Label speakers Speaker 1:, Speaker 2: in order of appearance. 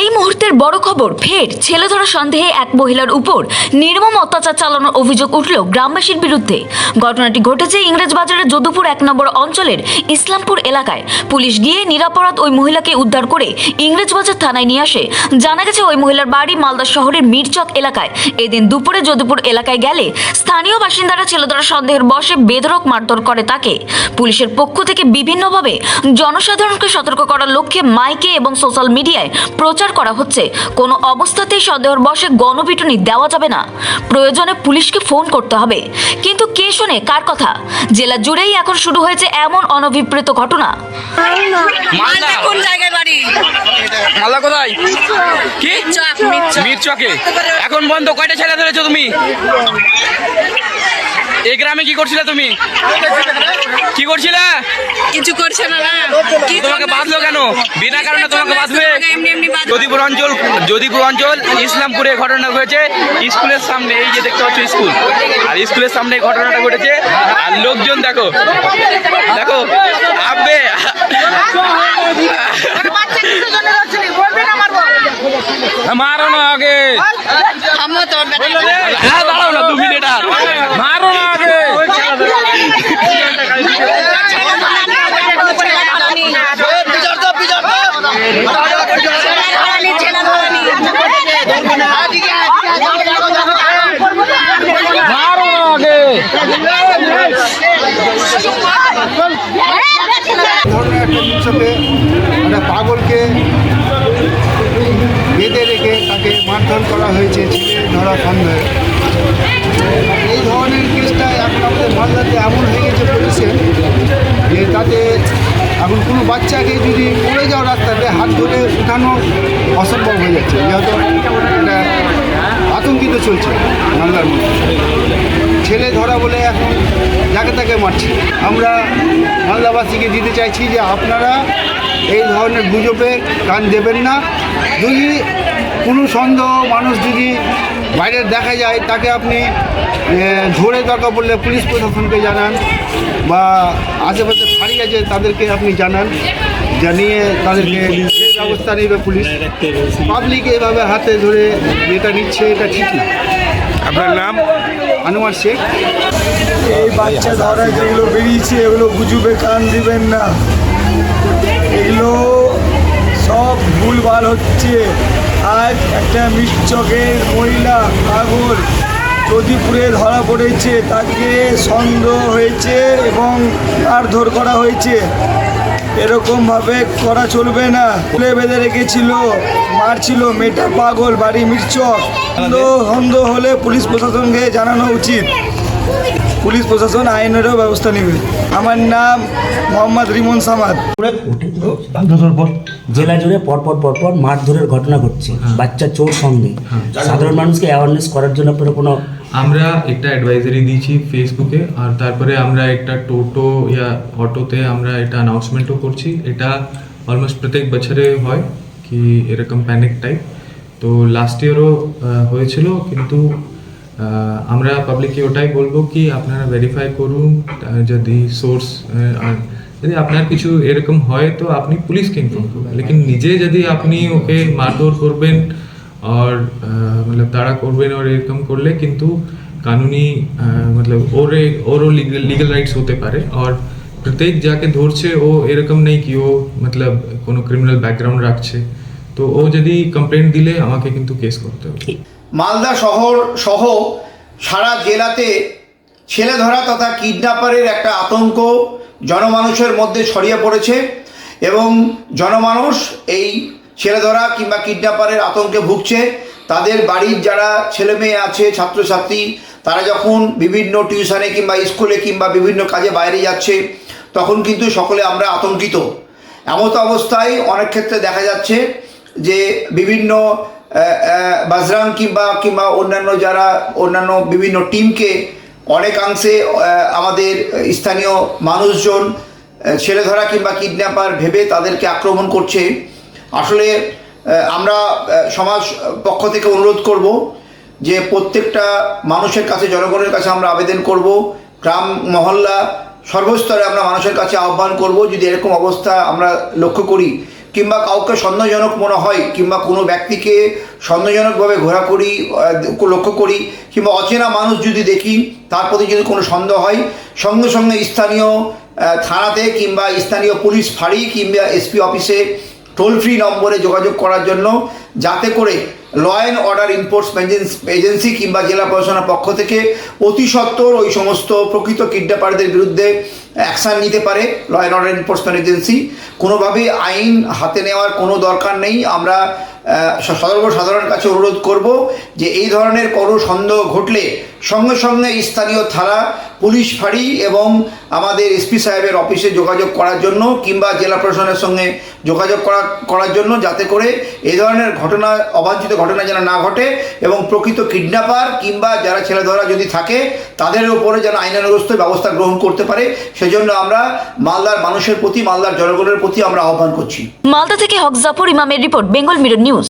Speaker 1: এই মুহূর্তের বড় খবর, ফের ছেলে ধরা সন্দেহে এক মহিলার উপর নির্মম অত্যাচার চালানোর অভিযোগ উঠল গ্রামবাসীর বিরুদ্ধে। ঘটনাটি ঘটেছে ইংরেজবাজারের যদুপুর এক নম্বর অঞ্চলের ইসলামপুর এলাকায়। পুলিশ গিয়ে নিরাপরাধ ওই মহিলাকে উদ্ধার করে ইংরেজবাজার থানায় নিয়ে আসে। জানা গেছে ওই মহিলার বাড়ি মালদা শহরের মিরচক এলাকায়। এদিন দুপুরে যদুপুর এলাকায় গেলে স্থানীয় বাসিন্দারা ছেলে ধরা সন্দেহের বসে বেধরক মারধর করে তাকে। পুলিশের পক্ষ থেকে বিভিন্নভাবে জনসাধারণকে সতর্ক করার লক্ষ্যে মাইকে এবং সোশ্যাল মিডিয়ায় প্রচার করা হচ্ছে। কোনো অবস্থাতেই সন্দেহের বসে গণপিটুনি দেওয়া যাবে না। প্রয়োজনে পুলিশকে ফোন করতে হবে। কিন্তু কে শোনে? কার কথা? জেলা জুড়েই এখন শুরু হয়েছে এমন অনভিপ্রেত ঘটনা।
Speaker 2: কোন জায়গায় বাড়ি?
Speaker 3: মালদা কোথায়? কি?
Speaker 2: চক মিরচক।
Speaker 3: মির চকে এখন বন্ধ কয়টা ছেলে ধরেছো তুমি? এই গ্রামে কি করছিলে তুমি? কি করছিলে?
Speaker 2: কিছু করছে না
Speaker 3: তোমাকে বাঁধলো কেন? বিনা কারণে তোমাকে বাঁধবে? যদিপুর অঞ্চল যদিপুর অঞ্চল ইসলামপুরে ঘটনা হয়েছে স্কুলের সামনে এই যে দেখতে পাচ্ছ স্কুল। আর স্কুলের সামনে এই ঘটনাটা ঘটেছে। আর লোকজন দেখো দেখো আবে মারো না আগে।
Speaker 2: থামো তোমার বেটা
Speaker 3: হ্যাঁ দাঁড়াও না দু মিনিট আর মারো না আগে মারো না আগে
Speaker 4: উৎসবে একটা পাগলকে বেঁধে রেখে তাকে মারধর করা হয়েছে ছেলে ধরা সন্দেহে। এই ধরনের কেসটা এখন আমাদের মালদাতে এমন হয়ে গেছে পুলিশের যে তাতে এখন কোনো বাচ্চাকে যদি পড়ে যাও রাস্তাতে হাত ধরে উঠানো অসম্ভব হয়ে যাচ্ছে। যেহেতু আতঙ্কিত চলছে মালদার মধ্যে। ছেলে ধরা বলে এখন যাকে তাকে মারছে। আমরা মালদাবাসীকে দিতে চাইছি যে আপনারা এই ধরনের গুজবে কান দেবেন না। যদি কোনো সন্দেহ মানুষ যদি বাইরে দেখা যায় তাকে আপনি ধরে দরকার পড়লে পুলিশ প্রশাসনকে জানান বা আশেপাশে ফাঁড়ি আছে তাদেরকে আপনি জানান জানিয়ে তাদেরকে ব্যবস্থা নেবে পুলিশ। পাবলিক এইভাবে হাতে ধরে এটা নিচ্ছে এটা ঠিক না
Speaker 3: আপনার নাম?
Speaker 4: আনোয়ার শেখ।
Speaker 5: এই বাচ্চা ধরা যেগুলো বেরিয়েছে এগুলো গুজুবে কান দিবেন না। এগুলো সব ভুলভাল হচ্ছে। আজ একটা মিশ্চকের মহিলা পাগল যদিপুরে ধরা পড়েছে। তাকে সন্দেহ হয়েছে এবং মারধর করা হয়েছে। এরকমভাবে করা চলবে না। খুলে বেঁধে রেখেছিল মারছিল মেয়েটা পাগল বাড়ি মির্চক সন্দেহ হলে পুলিশ প্রশাসনকে জানানো উচিত। পুলিশ প্রশাসন আইনেরও ব্যবস্থা নেবে। আমার নাম মোহাম্মদ রিমন সামাদ।
Speaker 6: জেলা জুড়ে পরপর পরপর মারধরের ঘটনা ঘটছে বাচ্চা চোর সঙ্গে। সাধারণ মানুষকে অ্যাওয়ারনেস করার জন্য আপনারা কোনো
Speaker 7: আমরা একটা অ্যাডভাইজারি দিয়েছি ফেসবুকে আর তারপরে আমরা একটা টোটো ইয়া অটোতে আমরা এটা অ্যানাউন্সমেন্টও করছি। এটা অলমোস্ট প্রত্যেক বছরে হয় কি এরকম প্যানিক টাইপ তো লাস্ট ইয়ারও হয়েছিল কিন্তু আমরা পাবলিককে ওটাই বলব কি আপনারা ভেরিফাই করুন যদি সোর্স যদি আপনার কিছু এরকম হয় তো আপনি পুলিশকে ইনফর্ম করবেন নিজে যদি আপনি ওকে মারধর করবেন আর মতলব তাড়া করবেন আর এরকম করলে কিন্তু কানুনি মতলব ওরে, ওরও লিগাল লিগাল রাইটস হতে পারে। আর প্রত্যেক যাকে ধরছে ও এরকম নেই কি ও মতলব কোনো ক্রিমিনাল ব্যাকগ্রাউন্ড রাখছে। তো ও যদি কমপ্লেন দিলে আমাকে কিন্তু কেস করতে হবে।
Speaker 8: মালদা শহর সহ সারা জেলাতে ছেলে ধরা তথা কিডন্যাপারের একটা আতঙ্ক জনমানুষের মধ্যে ছড়িয়ে পড়েছে এবং জনমানুষ এই ছেলে ধরা কিংবা কিডন্যাপারের আতঙ্কে ভুগছে। তাদের বাড়ির যারা ছেলে মেয়ে আছে, ছাত্রছাত্রী, তারা যখন বিভিন্ন টিউশনে কিংবা স্কুলে কিংবা বিভিন্ন কাজে বাইরে যাচ্ছে, তখন কিন্তু সকলে আমরা আতঙ্কিত। এমত অবস্থায় অনেক ক্ষেত্রে দেখা যাচ্ছে যে বিভিন্ন বাজরাং কিংবা কিংবা অন্যান্য যারা, অন্যান্য বিভিন্ন টিমকে অনেকাংশে আমাদের স্থানীয় মানুষজন ছেলে ধরা কিংবা কিডন্যাপার ভেবে তাদেরকে আক্রমণ করছে। আসলে আমরা সমাজ পক্ষ থেকে অনুরোধ করব যে প্রত্যেকটা মানুষের কাছে, জনগণের কাছে আমরা আবেদন করব। গ্রাম, মহল্লা সর্বস্তরে আমরা মানুষের কাছে আহ্বান করব। যদি এরকম অবস্থা আমরা লক্ষ্য করি কিংবা কাউকে সন্দেহজনক মনে হয়, কিংবা কোনো ব্যক্তিকে সন্দেহজনকভাবে ঘোরা করি লক্ষ্য করি, কিংবা অচেনা মানুষ যদি দেখি, তার প্রতি যদি কোনো সন্দেহ হয়, সঙ্গে সঙ্গে স্থানীয় থানাতে কিংবা স্থানীয় পুলিশ ফাঁড়ি কিংবা এসপি অফিসে টোল ফ্রি নম্বরে যোগাযোগ করার জন্য, যাতে করে law and order enforcement agency কিংবা জেলা প্রশাসনের পক্ষ থেকে অতি সত্বর ওই সমস্ত প্রকৃত কিডন্যাপারদের বিরুদ্ধে অ্যাকশান নিতে পারে law and order enforcement agency. কোনোভাবেই আইন হাতে নেওয়ার কোনো দরকার নেই। আমরা সর্বসাধারণের কাছে অনুরোধ করব যে এই ধরনের কোনো সন্দেহ ঘটলে সঙ্গে সঙ্গে স্থানীয় থানা, পুলিশ ফাঁড়ি এবং আমাদের এসপি সাহেবের অফিসে যোগাযোগ করার জন্য কিংবা জেলা প্রশাসনের সঙ্গে যোগাযোগ করা, করার জন্য যাতে করে এ ধরনের ঘটনা, অবাঞ্ছিত ঘটনা যেন না ঘটে এবং প্রকৃত কিডন্যাপার কিংবা যারা ছেলে ধরা যদি থাকে, তাদের উপরে যেন আইনানুগস্ত ব্যবস্থা গ্রহণ করতে পারে। সেজন্য আমরা মালদার মানুষের প্রতি, মালদার জনগণের প্রতি আমরা আহ্বান করছি।
Speaker 1: মালদা থেকে হক জাফর ইমামের রিপোর্ট, বেঙ্গল মিরর নিউজ।